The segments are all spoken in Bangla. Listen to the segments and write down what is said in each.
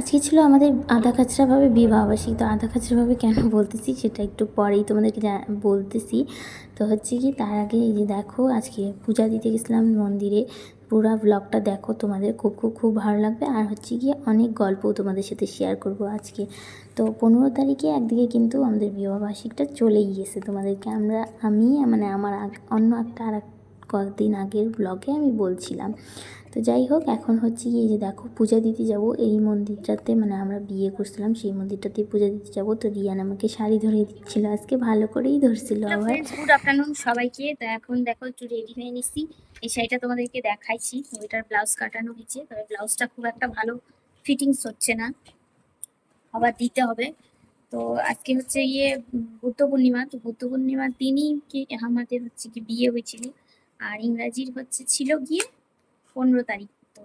আজকে ছিল আমাদের আধা কাচরাভাবে বিবাহবার্ষিক তো আধা কাচরাভাবে কেন বলতেছি সেটা একটু পরেই তোমাদেরকে বলতেছি। তো হচ্ছে কি, তার আগে এই যে দেখো, আজকে পূজা দিতে গেছিলাম মন্দিরে, পুরো ব্লগটা দেখো তোমাদের, খুব খুব খুব ভালো লাগবে। আর হচ্ছে গিয়ে অনেক গল্পও তোমাদের সাথে শেয়ার করব আজকে। তো পনেরো তারিখে একদিকে কিন্তু আমাদের বিবাহবার্ষিকটা চলেই গেছে তোমাদেরকে। আমরা, আমি মানে আমার অন্য একটা আর কয়েকদিন আগের ব্লগে আমি বলছিলাম। তো যাই হোক এখন হচ্ছে কি যে দেখো পূজা দিতে যাব। এই মন্দিরটাতে মানে আমরা বিয়ে করছিলাম সেই মন্দিরটাতে পূজা দিতে যাব। তো রিয়ান আমাকে শাড়ি ধরে দিচ্ছিল আজকে ভালো করেই ধরছিল আবার। গুড আফটারনুন সবাইকে। তো এখন দেখো একটু রেডি হয়ে নিচ্ছি এই শাড়িটা তোমাদেরকে দেখাইছি। ওইটার ব্লাউজ কাটানো হয়েছে। তবে ব্লাউজটা খুব একটা ভালো ফিটিংস হচ্ছে না। আবার দিতে হবে। তো আজকে হচ্ছে ইয়ে বুদ্ধ পূর্ণিমা। তো বুদ্ধ পূর্ণিমার দিনই কি আমাদের হচ্ছে কি বিয়ে হয়েছিল। আর ইংরাজির হচ্ছে ছিল গিয়ে পনেরো তারিখ। তো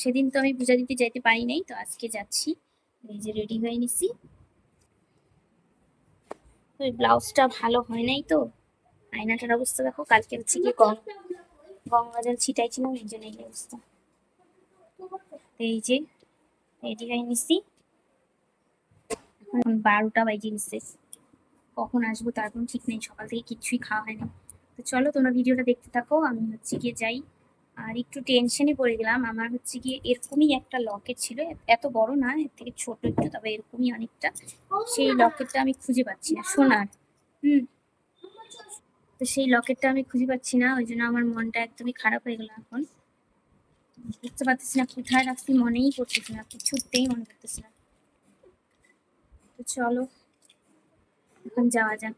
সেদিন তো আমি পূজা দিতে যাইতে পারি নাই, তো আজকে যাচ্ছি। এই যে রেডি হয়ে নিছি। এই ব্লাউজটা ভালো হয় নাই তো। আয়নাটার অবস্থা দেখো, কালকে হচ্ছে কি গং গঙ্গা জল ছিটাইছিলাম, এই জন্য এই অবস্থা। এই যে রেডি হয়ে নিছি। এখন বারোটা বাজে নিচ্ছে কখন আসব তার কোনো ঠিক নেই, সকাল থেকে কিচ্ছুই খাওয়া হয়নি। তো চলো তোমরা ভিডিওটা দেখতে থাকো, আমি হচ্ছে গিয়ে যাই। আর একটু টেনশনে পড়ে গেলাম, আমার হচ্ছে গিয়ে এরকমই একটা লকেট ছিল, এত বড় না, এর থেকে ছোট একটু, তবে এরকমই অনেকটা। সেই লকেটটা আমি খুঁজে পাচ্ছি না, সোনার। হুম। তো সেই লকেটটা আমি খুঁজে পাচ্ছি না, ওই জন্য আমার মনটা একদমই খারাপ হয়ে গেল এখন। বুঝতে পারতেছি না, কোথায় রাখছি, মনেই করতেছি না, কিছুতেই মনে করতেছি না। তো চলো, এখন যাওয়া যাক।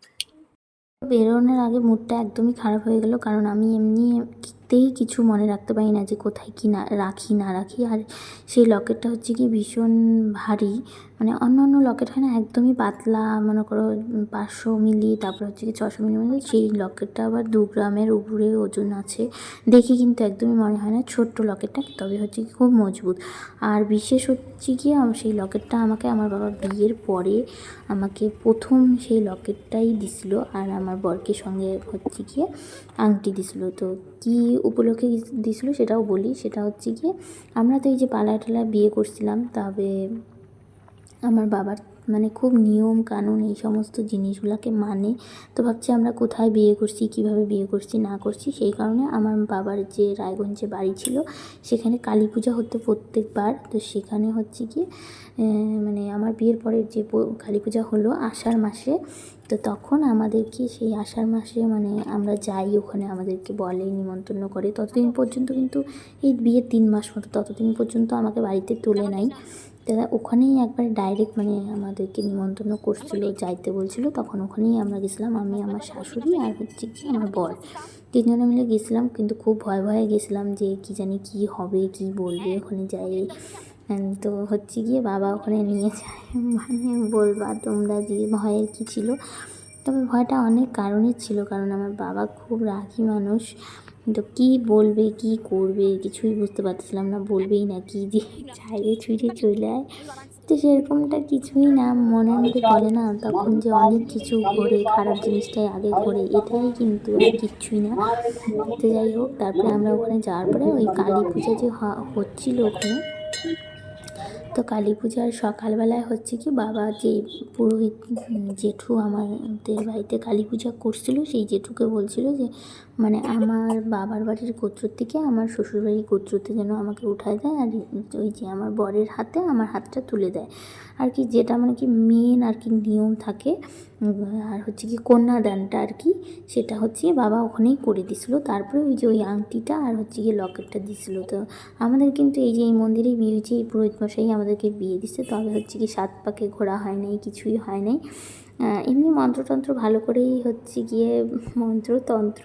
বেরোনোর আগে মুডটা একদমই খারাপ হয়ে গেল কারণ আমি এমনিতেই কিছু মনে রাখতে পারি না যে কোথায় কি না রাখি না রাখি। আর সেই লকেটটা হচ্ছে কি ভীষণ ভারী। মানে অন্য অন্য লকেট হয় না, একদমই পাতলা, মনে করো পাঁচশো মিলি, তারপর হচ্ছে কি ছশো মিলি মানে সেই লকেটটা আবার দু গ্রামের উপরে ওজন আছে। দেখে কিন্তু একদমই মনে হয় না ছোট্ট লকেটটা, তবে হচ্ছে কি খুব মজবুত। আর বিশেষ হচ্ছে কি সেই লকেটটা আমাকে আমার বাবা বিয়ের পরে আমাকে প্রথম সেই লকেটটাই দিছিল। আর আমার বরকে সঙ্গে হচ্ছে গিয়ে আংটি দিছিল। তো কি উপলক্ষে দিছিল সেটাও বলি। সেটা হচ্ছে গিয়ে আমরা তো এই যে পালা টালা বিয়ে করছিলাম, তবে আমার বাবার মানে খুব নিয়ম কানুন এই সমস্ত জিনিসগুলোকে মানে। তো ভাবছি আমরা কোথায় বিয়ে করছি, কীভাবে বিয়ে করছি, না করছি, সেই কারণে আমার বাবার যে রায়গঞ্জে বাড়ি ছিল, সেখানে কালী পূজা হতো প্রত্যেকবার। তো সেখানে হচ্ছে কি মানে আমার বিয়ের পরে যে কালী পূজা হলো আষাঢ় মাসে। তো তখন আমাদেরকে সেই আষাঢ় মাসে মানে আমরা যাই, ওখানে আমাদেরকে বলে, নিমন্ত্রণ করে। ততদিন পর্যন্ত কিন্তু এই বিয়ের তিন মাস মতো, ততদিন পর্যন্ত আমাকে বাড়িতে তুলে নেয় দাদা, ওখানেই একবার ডাইরেক্ট মানে আমাদেরকে নিমন্ত্রণ করছিল, যাইতে বলছিল। তখন ওখানেই আমরা গেছিলাম, আমি, আমার শাশুড়ি আর হচ্ছে কি আমার বর। তিনজনে মিলে গেছিলাম, কিন্তু খুব ভয় ভয়ে গেছিলাম যে কি জানি কি হবে, কি বলবে, ওখানে যাই। তো হচ্ছে গিয়ে বাবা ওখানে নিয়ে যায়। মানে বলবা তোমরা যে ভয়ের কি ছিল? তবে ভয়টা অনেক কারণের ছিল, কারণ আমার বাবা খুব রাগী মানুষ। তো কী বলবে, কি করবে কিছুই বুঝতে পারছিলাম না, বলবেই না কি যে চাইলে ছুঁড়ে চলে আয়। তো সেরকমটা কিছুই না মনের মধ্যে বলে না, তখন যে অনেক কিছু ঘোরে, খারাপ জিনিসটাই আগে ঘোরে, এটাই কিন্তু আর কিচ্ছুই না। তো যাই হোক, তারপরে আমরা ওখানে যাওয়ার পরে ওই কালী পূজা যে হচ্ছিল ওখানে, তো কালী পূজার সকালবেলায় হচ্ছে কি বাবা যে পুরোহিত জেঠু আমাদের বাড়িতে কালী পূজা করছিল, সেই জেঠুকে বলছিল যে মানে আমার বাবার বাড়ির গোত্র থেকে আমার শ্বশুরবাড়ির গোত্রতে যেন আমাকে উঠায় দেয় আর ওই যে আমার বরের হাতে আমার হাতটা তুলে দেয়। আর কি যেটা মানে কি মেন আর কি নিয়ম থাকে আর হচ্ছে কি কন্যাদানটা আর কি, সেটা হচ্ছে বাবা ওখানেই করে দিছিল। তারপরে ওই যে ওই আংটিটা আর হচ্ছে গিয়ে লকেটটা দিছিল। তো আমাদের কিন্তু এই যে এই মন্দিরেই বিয়ে হয়েছে, এই পুরোহিত মশাই আমাদেরকে বিয়ে দিচ্ছে তবে হচ্ছে কি সাত পাকে ঘোরা হয় নাই, কিছুই হয় নাই। এমনি মন্ত্রতন্ত্র ভালো করেই হচ্ছে গিয়ে মন্ত্রতন্ত্র,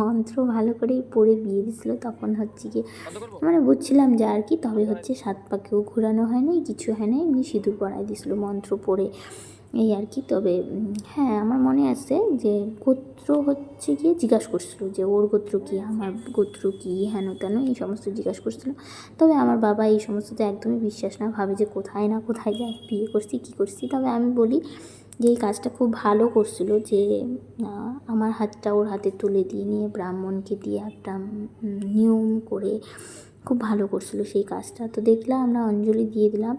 মন্ত্র ভালো করেই পড়ে বিয়ে দিছিল তখন হচ্ছে গিয়ে মানে বুঝছিলাম যে আর কি, তবে হচ্ছে সাত পাকেও ঘোরানো হয় নাই, কিছু হয় না এমনি সিঁদুর পড়াই দিছিল মন্ত্র পড়ে, এই আর কি। তবে হ্যাঁ আমার মনে আছে যে গোত্র হচ্ছে গিয়ে জিজ্ঞাসা করছিল যে ওর গোত্র কী, আমার গোত্র কী, হেন তেন, এই সমস্ত জিজ্ঞাসা করছিল। তবে আমার বাবা এই সমস্ততে একদমই বিশ্বাস না, ভাবে যে কোথায় না কোথায় যায়, বিয়ে করছি, কী করছি। তবে আমি বলি যে এই কাজটা খুব ভালো করছিল যে আমার হাতটা ওর হাতে তুলে দিয়ে নিয়ে ব্রাহ্মণকে দিয়ে একটা নিয়ম করে খুব ভালো করছিল সেই কাজটা। তো দেখলাম আমরা অঞ্জলি দিয়ে দিলাম।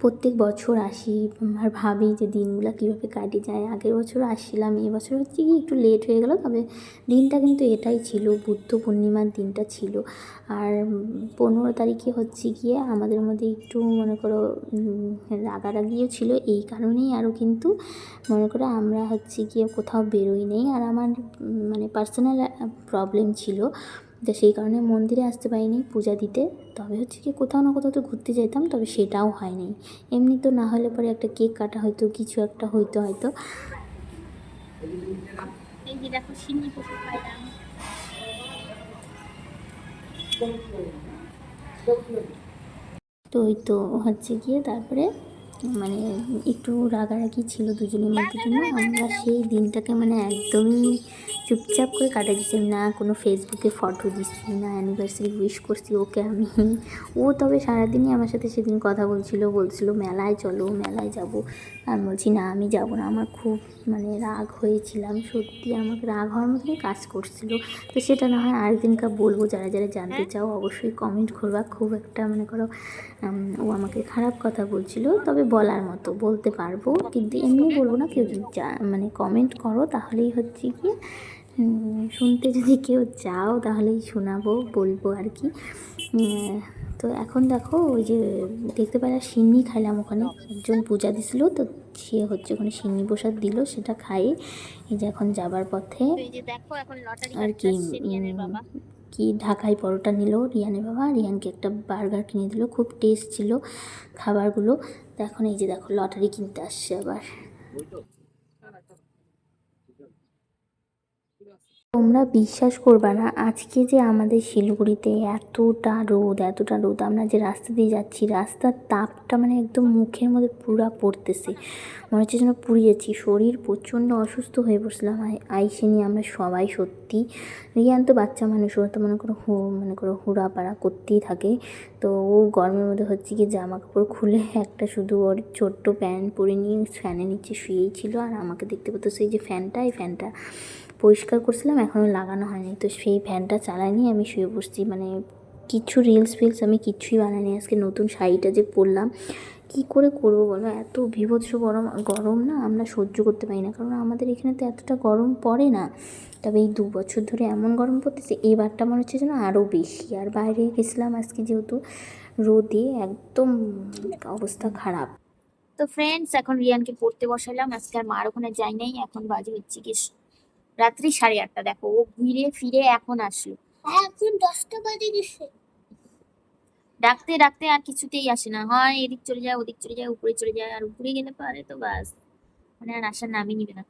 প্রত্যেক বছর আসি আর ভাবি যে দিনগুলো কীভাবে কাটে যায়। আগের বছর আসছিলাম এবছর হচ্ছে কি একটু লেট হয়ে গেল, তবে দিনটা কিন্তু এটাই ছিল, বুদ্ধ পূর্ণিমার দিনটা ছিল। আর পনেরো তারিখে হচ্ছে গিয়ে আমাদের মধ্যে একটু মনে করো রাগারাগিও ছিল, এই কারণেই আরও কিন্তু মনে করো আমরা হচ্ছে গিয়ে কোথাও বেরোই নেই। আর আমার মানে পার্সোনাল প্রবলেম ছিল। তো সেই কারণে মন্দিরে আসতে পারিনি পূজা দিতে। তবে হচ্ছে কি কোথাও না কোথাও তো ঘুরতে যেতাম তবে সেটাও হয়নি। এমনি তো না হলে পরে একটা কেক কাটা হয়তো কিছু একটা হইতো হয়তো। এই যে দেখো সিন্নি পুকুর পাইলাম তো ওই তো হচ্ছে গিয়ে তারপরে মানে একটু রাগারাগি ছিল দুজনের মধ্যে জন্য। আমরা সেই দিনটাকে মানে একদমই চুপচাপ করে কাটা দিচ্ছি। না, কোনো ফেসবুকে ফটো দিচ্ছি না অ্যানিভার্সারি উইশ করছি ওকে আমি। ও তবে সারাদিনই আমার সাথে সেদিন কথা বলছিল বলছিল, মেলায় চলো, মেলায় যাব। আমি বলছি, না, আমি যাব না। আমার খুব মানে রাগ হয়েছিলাম। সত্যি আমাকে রাগ হওয়ার মতনই কাজ করছিল। তো সেটা না হয় আরেকদিনকার বলব, যারা যারা জানতে চাও অবশ্যই কমেন্ট করবা। খুব একটা মনে করো ও আমাকে খারাপ কথা বলছিল, তবে বলার মতো বলতে পারব। কিন্তু এমনি বলব না, কেউ যদি মানে কমেন্ট করো, তাহলেই হচ্ছে কি শুনতে যদি কেউ চাও তাহলেই শোনাবো বলব আর কি। তো এখন দেখো ওই যে দেখতে পেলে সিন্নি খাইলাম ওখানে। একজন পূজা দিছিল তো সে হচ্ছে ওখানে সিন্নি প্রসাদ দিল সেটা খাই এই যে এখন যাবার পথে। এই যে দেখো এখন লটারি আর কি রিয়ানের বাবা। কি ঢাকাই পরোটা নিল রিয়ানের বাবা। রিয়ানকে একটা বার্গার কিনে দিল খুব টেস্ট ছিল খাবারগুলো। তো এখন এই যে দেখো লটারি কিনতে আসছে আবার। তোমরা বিশ্বাস করবা না, আজকে যে আমাদের শিলিগুড়িতে এতটা রোদ এতটা রোদ, আমরা যে রাস্তা দিয়ে যাচ্ছি, রাস্তার তাপটা মানে একদম মুখের মধ্যে পুরা পড়তেছে। মনে হচ্ছে যেন পুড়িয়েছি, শরীর প্রচণ্ড অসুস্থ হয়ে পড়ছিলাম। আই- আইসে নিয়ে আমরা সবাই সত্যি। রিয়ান তো বাচ্চা মানুষ, ওরা তো মনে করো হু, মনে করো হুড়াপাড়া করতেই থাকে। তো ও গরমের মধ্যে হচ্ছে কি জামা কাপড় খুলে একটা শুধু ওর ছোট্ট প্যান্ট পরে নিয়ে ফ্যানের নিচে শুয়েই ছিল। আর আমাকে দেখতে পেতো সেই যে ফ্যানটা, এই ফ্যানটা। পরিষ্কার করছিলাম, এখনও লাগানো হয়নি। তো সেই ফ্যানটা চালাইনি, আমি শুয়ে পড়ছি। মানে কিছু রিলস ফিলস আমি কিচ্ছুই বানাইনি। আজকে নতুন শাড়িটা যে পরলাম, কি করে করব বলো? এত বিভৎস গরম গরম না আমরা সহ্য করতে পারি না। কারণ আমাদের এখানে তো এতটা গরম পড়ে না। তবে এই দু বছর ধরে এমন গরম পড়তেছে, এবারটা মনে হচ্ছে যেন আরও বেশি। আর বাইরে গেছিলাম আজকে যেহেতু রোদে, একদম অবস্থা খারাপ। তো ফ্রেন্ডস এখন রিয়ানকে পড়তে বসালাম। আজকে আর মার ওখানে যাই নাই, এখন বাজে হচ্ছে কি রাত্রি সাড়ে আটটা দেখো ও ঘুরে ফিরে এখন আসলো। এখন দশটা বাজে গেছে। ডাকতে ডাকতে আর কিছুতেই আসে না। হয় এদিক চলে যায় ওদিক চলে যায় উপরে চলে যায় আর উপরে গেলে পারে তো বাস। মানে আর আসার নামই নিবে না।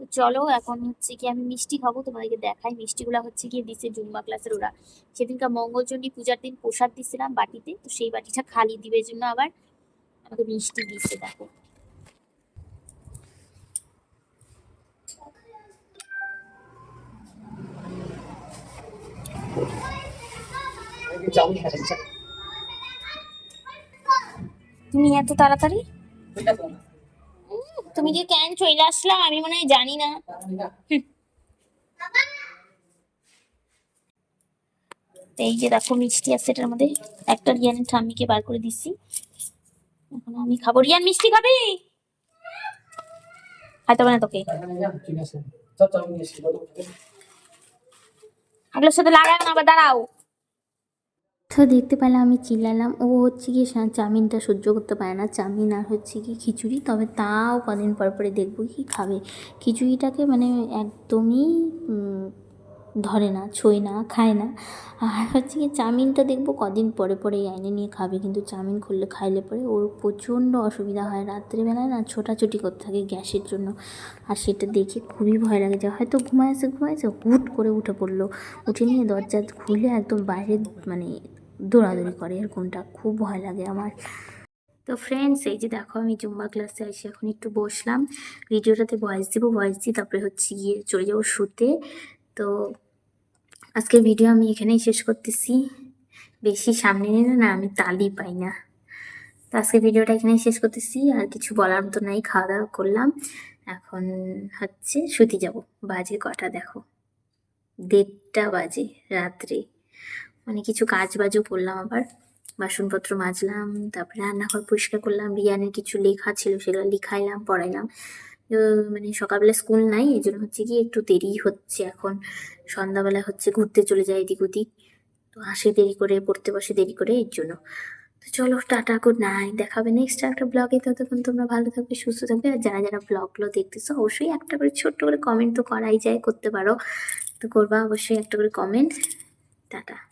তো চলো এখন হচ্ছে কি আমি মিষ্টি খাব তোমাদেরকে দেখাই। মিষ্টিগুলা হচ্ছে গিয়ে দিছে জুম্বা ক্লাসের ওরা। সেদিনকার মঙ্গলচণ্ডী পূজার দিন প্রসাদ দিছিলাম বাটিতে তো সেই বাটিটা খালি দিবে জন্য আবার আমাকে মিষ্টি দিচ্ছে দেখো। তুমি এত তাড়াতাড়ি? তুমি যে কেন চলে আসলাম? আমি মনে হয় জানি না। এই যে দেখো মিষ্টি আছে এটার মধ্যে। একটা রিয়ানের ঠাম্মিকে বার করে দিচ্ছি এখন আমি খাব। রিয়ান মিষ্টি খাবি? খাইতে হবে না তোকে। আগলোর সাথে লাগাও না আবার দাঁড়াও। তো দেখতে পেলাম আমি চিল্লালাম। ও হচ্ছে কি চাউমিনটা সহ্য করতে পারে না। চাউমিন আর হচ্ছে কি খিচুড়ি। তবে তাও কদিন পর পরে দেখব কি খাবে। খিচুড়িটাকে মানে একদমই ধরে না, ছোঁয় না, খায় না। আর হচ্ছে কি চাউমিনটা দেখব কদিন পরে পরে এনে নিয়ে খাবে। কিন্তু চাউমিন খুললে খাইলে পরে ওর প্রচণ্ড অসুবিধা হয়। রাত্রিবেলায় না ছোটাছুটি করতে থাকে গ্যাসের জন্য। আর সেটা দেখে খুবই ভয় লাগে। যে হয়তো ঘুমায় ঘুমাইছে হুট করে উঠে পড়ল। উঠে নিয়ে দরজা খুলে একদম বাইরে মানে দৌড়াদৌড়ি করে, এরকমটা খুব ভয় লাগে আমার। তো ফ্রেন্ডস এই যে দেখো আমি জুম্বা ক্লাসে এসে এখন একটু বসলাম। ভিডিওটাতে ভয়েস দিব ভয়েস দিই তারপরে হচ্ছে গিয়ে চলে যাব শুতে। তো আজকের ভিডিও আমি এখানেই শেষ করতেছি। বেশি সামনে নিলে না, আমি তালি পাই না। তো আজকের ভিডিওটা এখানেই শেষ করতেছি। আর কিছু বলার মতো নাই খাওয়া দাওয়া করলাম। এখন হচ্ছে শুতে যাব। বাজে কটা দেখো? দেড়টা বাজে রাত্রে। মানে কিছু কাজ বাজও করলাম আবার। বাসনপত্র মাজলাম, তারপরে রান্নাঘর পরিষ্কার করলাম রিয়ানের কিছু লেখা ছিল সেগুলো লিখাইলাম, পড়াইলাম। মানে সকালবেলা স্কুল নাই, এই জন্য হচ্ছে কি একটু দেরি হচ্ছে এখন। সন্ধ্যাবেলা হচ্ছে ঘুরতে চলে যায় এদিক ওদিক। তো আসে দেরি করে, পড়তে বসে দেরি করে, এর জন্য। তো চলো, টাটা গুড নাইট দেখাবে নেক্সট একটা ব্লগে ততক্ষণ তোমরা ভালো থাকবে, সুস্থ থাকবে। আর যারা যারা ব্লগগুলো দেখতেছো, অবশ্যই একটা করে ছোট্ট করে কমেন্ট তো করাই যায়, করতে পারো। তো করবা অবশ্যই একটা করে কমেন্ট টাটা।